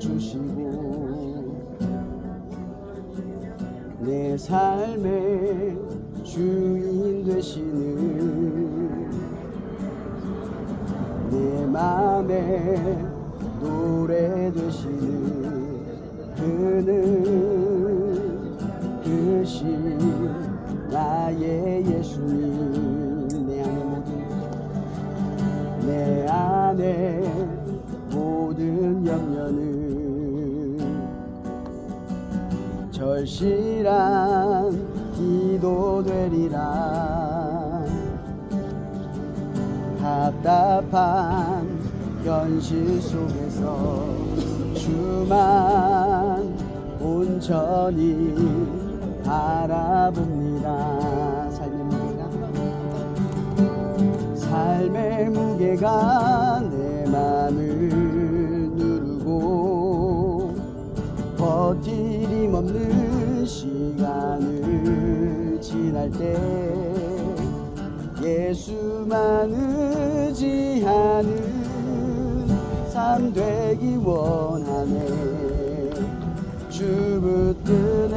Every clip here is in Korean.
주시고 내 삶의 주인 되시는 내 맘에 노래 되시는 그는 그신 나의 예수님. 내 안에 모든 내 안에 절실한 기도 되리라. 답답한 현실 속에서 주만 온전히 바라봅니다. 삶의 무게가 삶의 무게가 지날 때 예수만 의지하는 삶 되기 원하네. 주 붙드네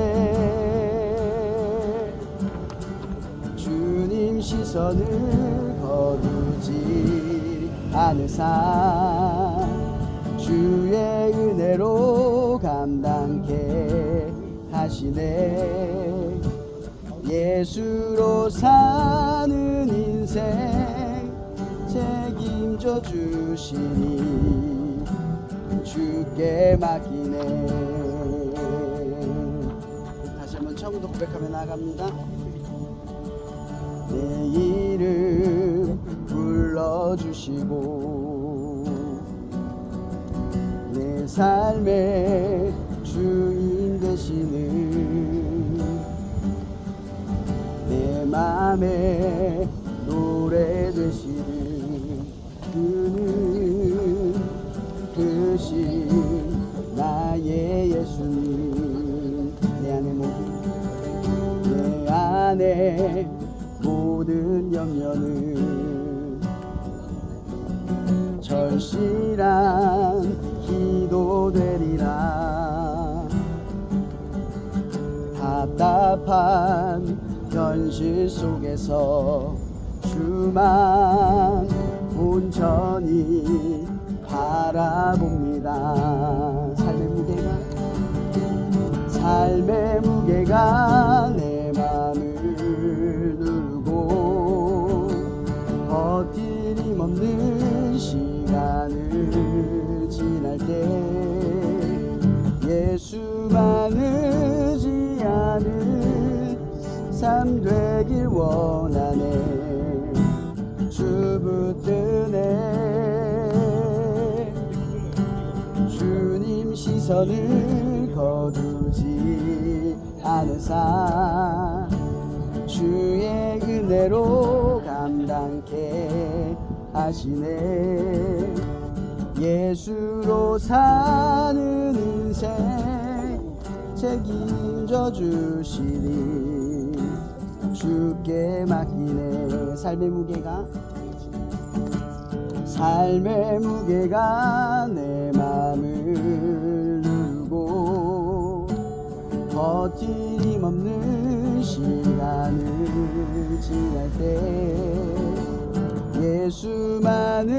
주님 시선을 거두지 않으사 주의 은혜로 감당케 하시네 예수로 사는 인생 책임져 주시니 주께 맡기네. 다시 한번 처음부터 고백하며 나갑니다. 내 이름 불러주시고 내 삶의 내 맘에 노래 되시는 그는 그신 나의 예수님 내 안에 모든 내 안에 모든 염려는 절실한 기도 되리라. 답답한 현실 속에서 주만 온전히 바라봅니다. 삶의 무게가. 삶의 무게가 내 삶 되길 원하네. 주 붙드네 주님 시선을 거두지 않으사 주의 은혜로 감당케 하시네. 예수로 사는 인생 책임져 주시니 주께 맡기네. 삶의 무게가? 삶의 무게가 내 맘을 누르고 버티림 없는 시간을 지날 때 예수만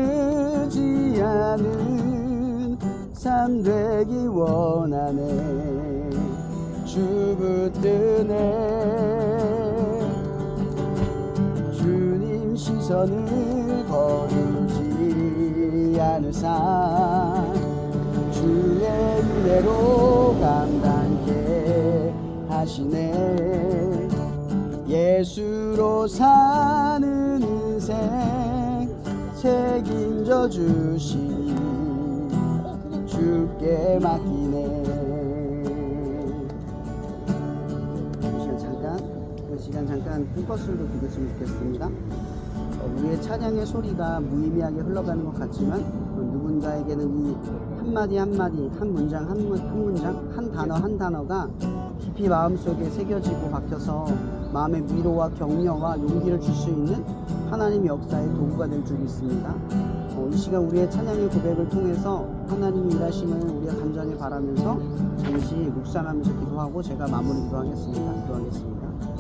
의지하는 삶 되기 원하네. 주 붙드네 시선을 거두지 않으사 주의 은혜로 감당케 하시네 예수로 사는 인생 책임져 주시니 주께 맡기네 잠깐 그 시간 잠깐 큰 것으로 기도했으면 좋겠습니다. 어, 우리의 찬양의 소리가 무의미하게 흘러가는 것 같지만 어, 누군가에게는 이 한마디 한마디 한 문장 한, 문, 한 문장 한 단어 한 단어가 깊이 마음속에 새겨지고 박혀서 마음의 위로와 격려와 용기를 줄 수 있는 하나님의 역사의 도구가 될 줄 믿습니다. 어, 이 시간 우리의 찬양의 고백을 통해서 하나님이 일하심을 우리가 간절히 바라면서 잠시 묵상하면서 기도하고 제가 마무리 기도하겠습니다. 기도하겠습니다.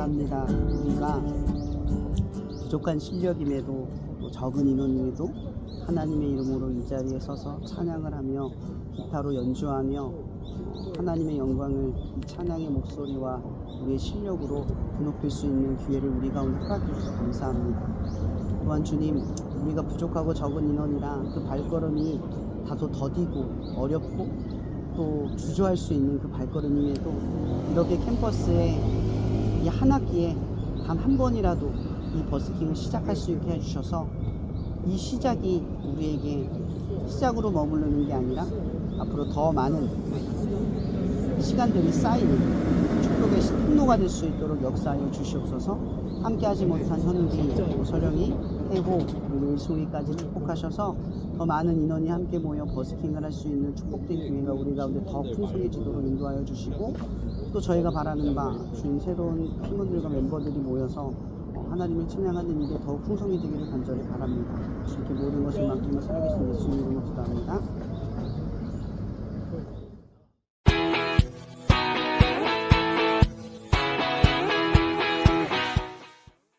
감사합니다. 우리가 부족한 실력임에도 또 적은 인원임에도 하나님의 이름으로 이 자리에 서서 찬양을 하며 기타로 연주하며 어, 하나님의 영광을 이 찬양의 목소리와 우리의 실력으로 드높일 수 있는 기회를 우리 가운데 허락해 주셔서 감사합니다. 또한 주님 우리가 부족하고 적은 인원이라 그 발걸음이 다소 더디고 어렵고 또 주저할 수 있는 그 발걸음임에도 이렇게 캠퍼스에 이 한 학기에 단 한 번이라도 이 버스킹을 시작할 수 있게 해주셔서 이 시작이 우리에게 시작으로 머무르는 게 아니라 앞으로 더 많은 시간들이 쌓이는 축복의 통로가 될 수 있도록 역사하여 주시옵소서. 함께하지 못한 현우기 서령이 해고 그리고 일송이까지 축복하셔서 더 많은 인원이 함께 모여 버스킹을 할 수 있는 축복된 기회가 우리 가운데 더 풍성해지도록 인도하여 주시고 또 저희가 바라는 바 주인 새로운 팀원들과 멤버들이 모여서 어, 하나님을 찬양하는 일에 더욱 풍성해지기를 간절히 바랍니다. 주께 모든 것을 맡기며 살아계신 예수님으로